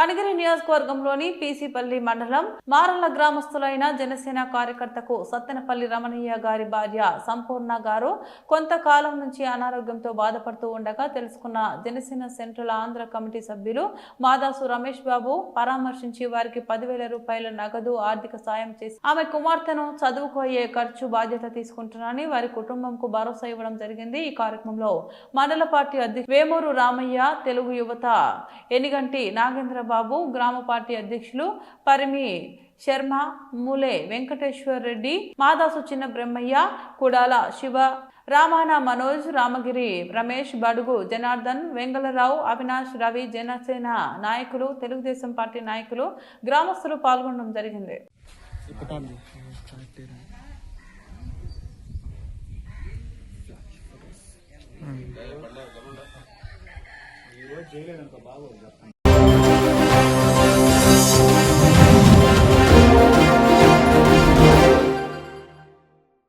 కనగిరి నియోజకవర్గంలోని పీసీపల్లి మండలం మారల గ్రామస్తులైన జనసేన కార్యకర్తకు సత్తెనపల్లి రమణయ్య గారి భార్య సంపూర్ణ గారు కొంతకాలం నుంచి అనారోగ్యంతో బాధపడుతూ ఉండగా తెలుసుకున్న జనసేన సెంట్రల్ ఆంధ్ర కమిటీ సభ్యులు మాదాసు రమేష్ బాబు పరామర్శించి వారికి పదివేల రూపాయల నగదు ఆర్థిక సాయం చేసి ఆమె కుమార్తెను చదువుకోయే ఖర్చు బాధ్యత తీసుకుంటున్నారని వారి కుటుంబంకు భరోసా ఇవ్వడం జరిగింది. ఈ కార్యక్రమంలో మండల పార్టీ అధ్యక్షుడు వేమూరు రామయ్య తెలుగు యువత ఎనిగంటి నాగేంద్ర నాగేంద్రబాబు గ్రామ పార్టీ అధ్యక్షులు పరిమి శర్మ మూలే వెంకటేశ్వర్ రెడ్డి మాదాసు చిన్న బ్రహ్మయ్య కుడాల శివ రామాన మనోజ్ రామగిరి రమేష్ బడుగు జనార్దన్ వెంగళరావు అవినాష్ రవి జనసేన నాయకులు తెలుగుదేశం పార్టీ నాయకులు గ్రామస్తులు పాల్గొనడం జరిగింది. కరెక్టే